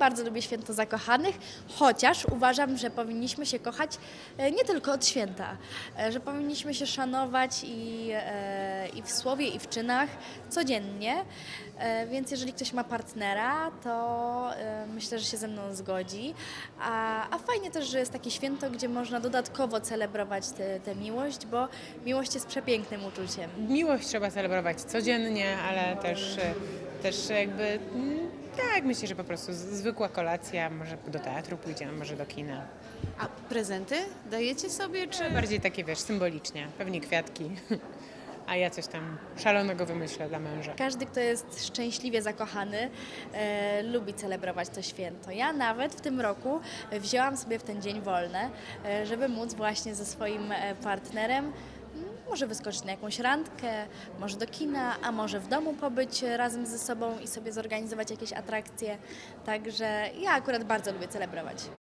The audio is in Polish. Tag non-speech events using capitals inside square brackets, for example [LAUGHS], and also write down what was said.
bardzo lubię święto zakochanych, chociaż uważam, że powinniśmy się kochać e, nie tylko od święta, e, że powinniśmy się szanować i, e, i w słowie, i w czynach codziennie. Więc jeżeli ktoś ma partnera, to myślę, że się ze mną zgodzi. A, a fajnie też, że jest takie święto, gdzie można dodatkowo celebrować tę miłość, bo miłość jest przepięknym uczuciem. Miłość trzeba celebrować codziennie, ale też, też jakby mm, tak, myślę, że po prostu z- zwykła kolacja, może do teatru pójdziemy, może do kina. A prezenty dajecie sobie, czy... Bardziej takie, wiesz, symbolicznie, pewnie kwiatki, [LAUGHS] a ja coś tam szalonego wymyślę dla męża. Każdy, kto jest szczęśliwie zakochany, e, lubi celebrować to święto. Ja nawet w tym roku wzięłam sobie w ten dzień wolne, e, żeby móc właśnie ze swoim e, partnerem może wyskoczyć na jakąś randkę, może do kina, a może w domu pobyć razem ze sobą i sobie zorganizować jakieś atrakcje. Także ja akurat bardzo lubię celebrować.